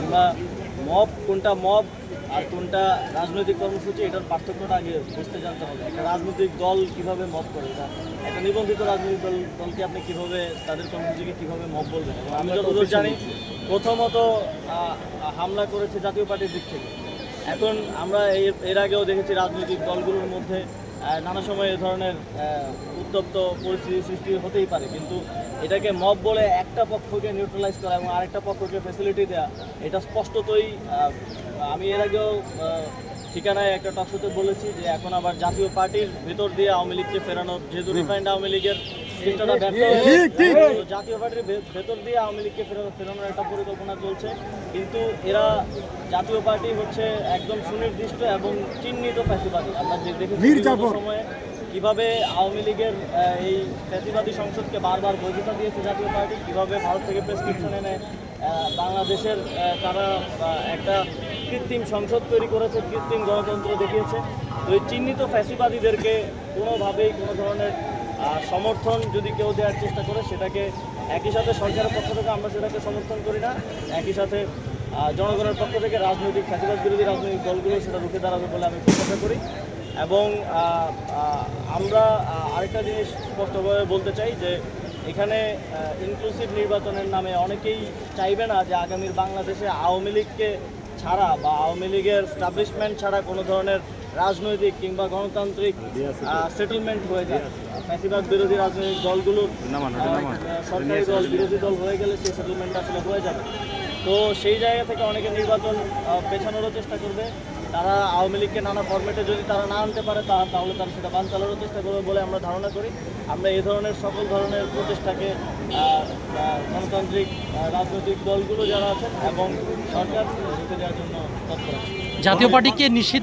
আমরা মব কোনটা মব আর কোনটা রাজনৈতিক কর্মসূচি এটার পার্থক্যটা আগে বুঝতে জানতে হবে। একটা রাজনৈতিক দল কীভাবে মব করে? এটা একটা নিবন্ধিত রাজনৈতিক দল দলকে আপনি কীভাবে তাদের কর্মসূচিকে কীভাবে মব বলবেন? এবং আমি যতদূর জানি প্রথমত হামলা করেছে জাতীয় পার্টির দিক থেকে। এখন আমরা এর আগেও দেখেছি রাজনৈতিক দলগুলোর মধ্যে নানা সময় এ ধরনের উত্তপ্ত পরিস্থিতি সৃষ্টি হতেই পারে। কিন্তু এটাকে মব বলে একটা পক্ষকে নিউট্রালাইজ করা এবং আরেকটা পক্ষকে ফেসিলিটি দেওয়া এটা স্পষ্টতই আমি এর আগেও ঠিকানায় একটা টকশোতে বলেছি যে এখন আবার জাতীয় পার্টির ভেতর দিয়ে আওয়ামী লীগকে ফেরানোর যেহেতু রিফাইন্ড আওয়ামী লীগের চেষ্টাটা ব্যর্থ জাতীয় পার্টির ভেতর দিয়ে আওয়ামী লীগকে ফেরানো ফেরানোর একটা পরিকল্পনা চলছে। কিন্তু এরা জাতীয় পার্টি হচ্ছে একদম সুনির্দিষ্ট এবং চিহ্নিত ফ্যাসিবাদী। আমরা যে দেখেছি সময়ে কীভাবে আওয়ামী লীগের এই ফ্যাসিবাদী সংসদকে বারবার বৈধতা দিয়েছে জাতীয় পার্টি কীভাবে ভারত থেকে প্রেসক্রিপশন এনে বাংলাদেশের তারা একটা কৃত্রিম সংসদ তৈরি করেছে কৃত্রিম গণতন্ত্র দেখিয়েছে। তো এই চিহ্নিত ফ্যাসিবাদীদেরকে কোনোভাবেই কোনো ধরনের সমর্থন যদি কেউ দেওয়ার চেষ্টা করে, সেটাকে একই সাথে সরকারের পক্ষ থেকে আমরা সেটাকে সমর্থন করি না। একই সাথে জনগণের পক্ষ থেকে রাজনৈতিক ফ্যাসিবাদ বিরোধী রাজনৈতিক দলগুলো সেটা রুখে দাঁড়াবে বলে আমি প্রত্যাশা করি। এবং আমরা আরেকটা জিনিস স্পষ্টভাবে বলতে চাই যে, এখানে ইনক্লুসিভ নির্বাচনের নামে অনেকেই চাইবে না যে আগামীর বাংলাদেশে আওয়ামী লীগকে ছাড়া বা আওয়ামী লীগের স্টাবলিশমেন্ট ছাড়া কোনো ধরনের রাজনৈতিক কিংবা গণতান্ত্রিক সেটেলমেন্ট হয়ে যায়। ফ্যাসিবাদ বিরোধী রাজনৈতিক দলগুলোর সরকারি দল বিরোধী দল হয়ে গেলে সেই সেটেলমেন্ট আসলে হয়ে যাবে। তো সেই জায়গা থেকে অনেকে নির্বাচন পেছানোরও চেষ্টা করবে। তারা আওয়ামী লীগকে নানা ফরম্যাটে যদি তারা না আনতে পারে তা তাহলে তারা সেটা বান চালানোর চেষ্টা করবে বলে আমরা ধারণা করি। আমরা এই ধরনের সকল ধরনের প্রচেষ্টাকে গণতান্ত্রিক রাজনৈতিক দলগুলো যারা আছেন এবং সরকার জন্য জাতীয় পার্টিকে নিষিদ্ধ